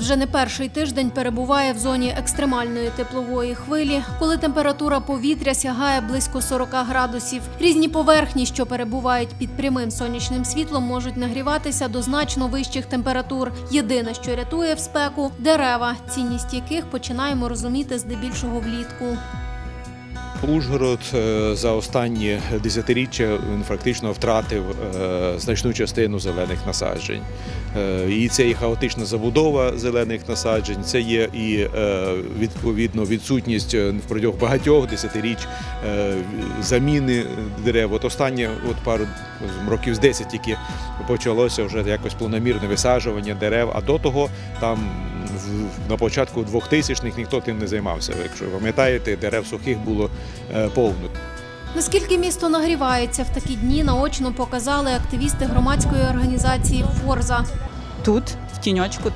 Вже не перший тиждень перебуває в зоні екстремальної теплової хвилі, коли температура повітря сягає близько 40 градусів. Різні поверхні, що перебувають під прямим сонячним світлом, можуть нагріватися до значно вищих температур. Єдине, що рятує в спеку дерева, цінність яких починаємо розуміти здебільшого влітку. Ужгород е, за останні десятиріччя він фактично втратив е, значну частину зелених насаджень. Е, І це і хаотична забудова зелених насаджень, це є і відповідно відсутність впродовж багатьох десятиріч заміни дерев. От останні от пару років з 10 тільки почалося вже якось планомірне висаджування дерев, а до того там на початку 2000-х ніхто тим не займався. Якщо ви пам'ятаєте, дерев сухих було е, повно. Наскільки місто нагрівається в такі дні, наочно показали активісти громадської організації Форза. Тут в тіньочку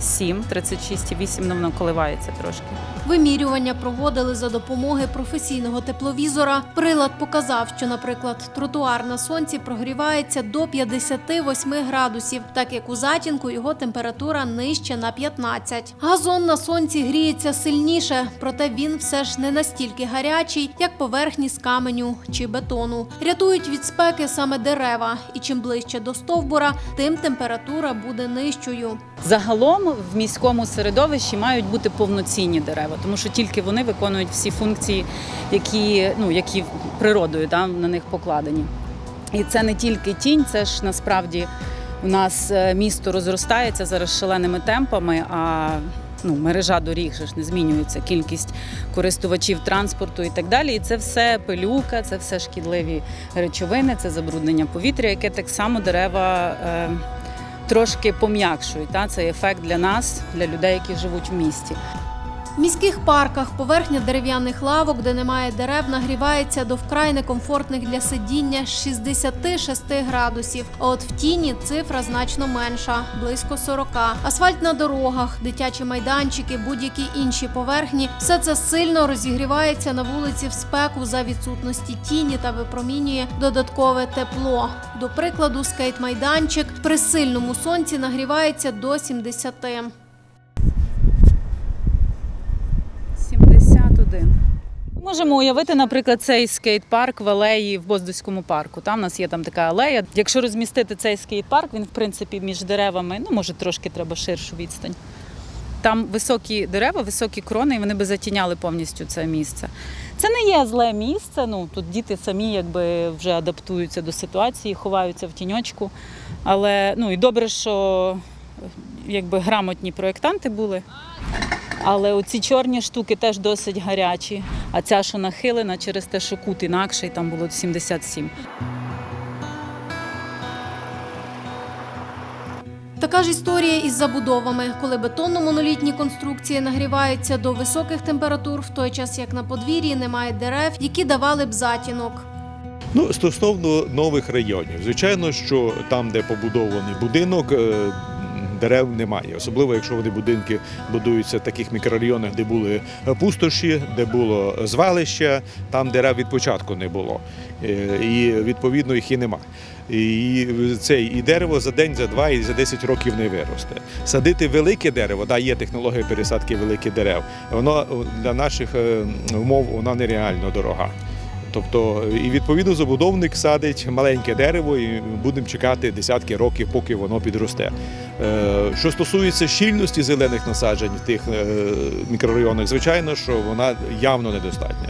37, 36,8, ну воно коливається трошки. Вимірювання проводили за допомогою професійного тепловізора. Прилад показав, що, наприклад, тротуар на сонці прогрівається до 58 градусів, так як у затінку його температура нижче на 15. Газон на сонці гріється сильніше, проте він все ж не настільки гарячий, як поверхні з каменю чи бетону. Рятують від спеки саме дерева, і чим ближче до стовбура, тим температура буде нижчою. Загалом в міському середовищі мають бути повноцінні дерева, тому що тільки вони виконують всі функції, які, ну, які природою да, на них покладені. І це не тільки тінь, це ж насправді у нас е, місто розростається зараз шаленими темпами, а ну, мережа доріг ж не змінюється, кількість користувачів транспорту і так далі. І це все пилюка, це все шкідливі речовини, це забруднення повітря, яке так само дерева. Е, Трошки пом'якшують та цей ефект для нас, для людей, які живуть в місті. В міських парках поверхня дерев'яних лавок, де немає дерев, нагрівається до вкрай некомфортних для сидіння 66 градусів. А от в тіні цифра значно менша близько 40. Асфальт на дорогах, дитячі майданчики, будь-які інші поверхні все це сильно розігрівається на вулиці в спеку за відсутності тіні та випромінює додаткове тепло. До прикладу, скейт-майданчик при сильному сонці нагрівається до 70. 71. Можемо уявити, наприклад, цей скейт-парк в алеї в Боздоському парку. Там у нас є там така алея. Якщо розмістити цей скейт-парк, він в принципі між деревами, ну може трошки треба ширшу відстань. Там високі дерева, високі крони, і вони би затіняли повністю це місце. Це не є зле місце. Ну тут діти самі якби вже адаптуються до ситуації, ховаються в тіньочку. Але ну і добре, що якби грамотні проєктанти були. Але оці чорні штуки теж досить гарячі. А ця, що нахилена через те, що кут інакший, там було 77. Така ж історія із забудовами, коли бетонно-монолітні конструкції нагріваються до високих температур, в той час як на подвір'ї немає дерев, які давали б затінок. Ну, стосовно нових районів, звичайно, що там, де побудований будинок, е, дерев немає. Особливо, якщо вони будинки будуються в таких мікрорайонах, де були пустоші, де було звалище, там дерев від початку не було. Е, І відповідно їх і нема. І це і дерево за день, за два і за 10 років не виросте. Садити велике дерево, да, є технологія пересадки великих дерев. Воно для наших е, умов вона нереально дорога. Тобто, і відповідно забудовник садить маленьке дерево, і будемо чекати десятки років, поки воно підросте. Е, Що стосується щільності зелених насаджень в тих е, мікрорайонах, звичайно, що вона явно недостатня.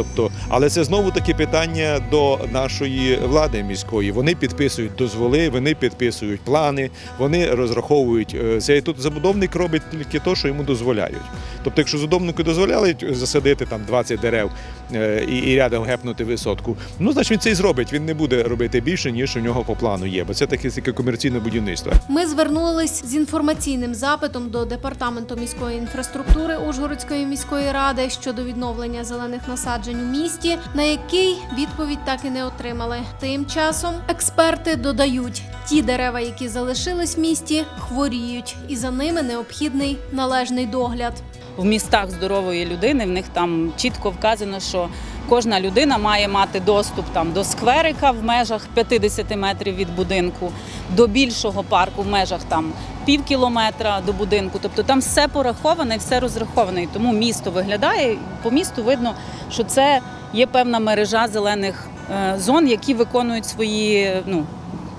Тобто, але це знову таки питання до нашої влади міської. Вони підписують дозволи, вони підписують плани, вони розраховують е, це. Тут забудовник робить тільки те, що йому дозволяють. Тобто, якщо забудовнику дозволяють засадити там 20 дерев е, і, і рядом гепнути висотку, ну значить він це і зробить. Він не буде робити більше, ніж у нього по плану є, бо це таке, таке комерційне будівництво. Ми звернулись з інформаційним запитом до департаменту міської інфраструктури Ужгородської міської ради щодо відновлення зелених насаджень у місті, на який відповідь так і не отримали. Тим часом експерти додають, ті дерева, які залишились в місті, хворіють, і за ними необхідний належний догляд. В містах здорової людини в них там чітко вказано, що Кожна людина має мати доступ там до скверика в межах 50 метрів від будинку, до більшого парку в межах там пів кілометра до будинку. Тобто там все пораховане, все розраховане. І тому місто виглядає. По місту видно, що це є певна мережа зелених е, зон, які виконують свої ну.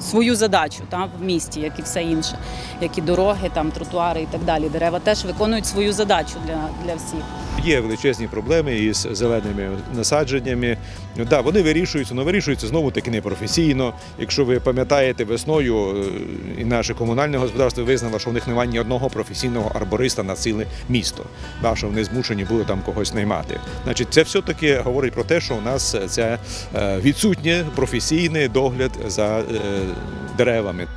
Свою задачу там в місті, як і все інше, як і дороги, там тротуари і так далі. Дерева теж виконують свою задачу для, для всіх. Є величезні проблеми із зеленими насадженнями. Да, вони вирішуються, але вирішуються знову таки непрофесійно. Якщо ви пам'ятаєте, весною е, і наше комунальне господарство визнало, що в них немає ні одного професійного арбориста на ціле місто, да, що вони змушені були там когось наймати. Значить, це все-таки говорить про те, що у нас це е, відсутнє професійний догляд за е, деревами.